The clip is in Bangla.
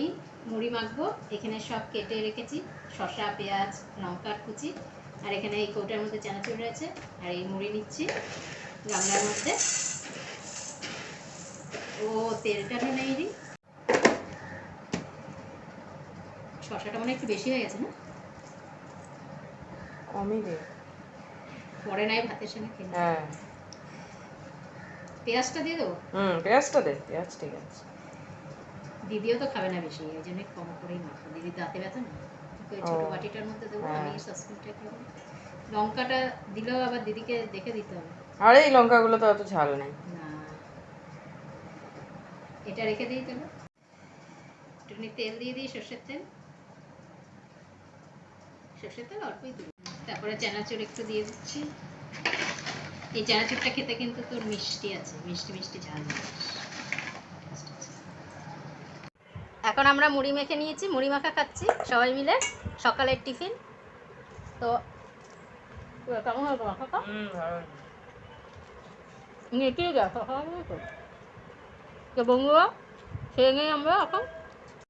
আমি মুড়ি মাখবো এখানে সব কেটে রেখেছি শসা পেঁয়াজ লঙ্কার কুচি আর এখানে এই কৌটার মধ্যে চানাচুর রয়েছে আর এই মুড়ি নিচ্ছি গামলার মধ্যে। ও তেলটা তো নেই। রে শসাটা মনে একটু বেশি হয়ে গেছে না? কমই দে। পরে নাই ভাতের সঙ্গে খেয়ে হ্যাঁ। পেঁয়াজটা দিয়ে দেবো? হুম পেঁয়াজটা দে পেঁয়াজ ঠিক আছে। দিদিও তো খাবে না বেশি এই জন্য কম করেই মাখবো দিদি দাঁতে ব্যথা না? ওই ছোট বাটিটার মধ্যে দেবো হ্যাঁ। আমি সসপ্যানটা খাব লঙ্কাটা দিলেও আবার দিদিকে দেখে দিতে হবে। আর এই লঙ্কাগুলো তো অত ঝাল নেই। না। এটা রেখে দিই তাহলে। একটুখানি তেল দিয়ে দিই সর্ষের তেল। সর্ষের তেল অল্পই দিই। তারপরে চানাচুর একটু দিয়ে দিচ্ছি। এই চানাচুরটা খেতে কিন্তু তোর মিষ্টি আছে মিষ্টি মিষ্টি ঝাল ঝাল। এখন আমরা মুড়ি মেখে নিয়েছি মুড়ি মাখা খাচ্ছি সবাই মিলে সকালের টিফিন। তো কেমন হলো মাখাটা হুম ভালো নেটে গেছে তো বন্ধুরা খেয়ে নিই আমরা এখন?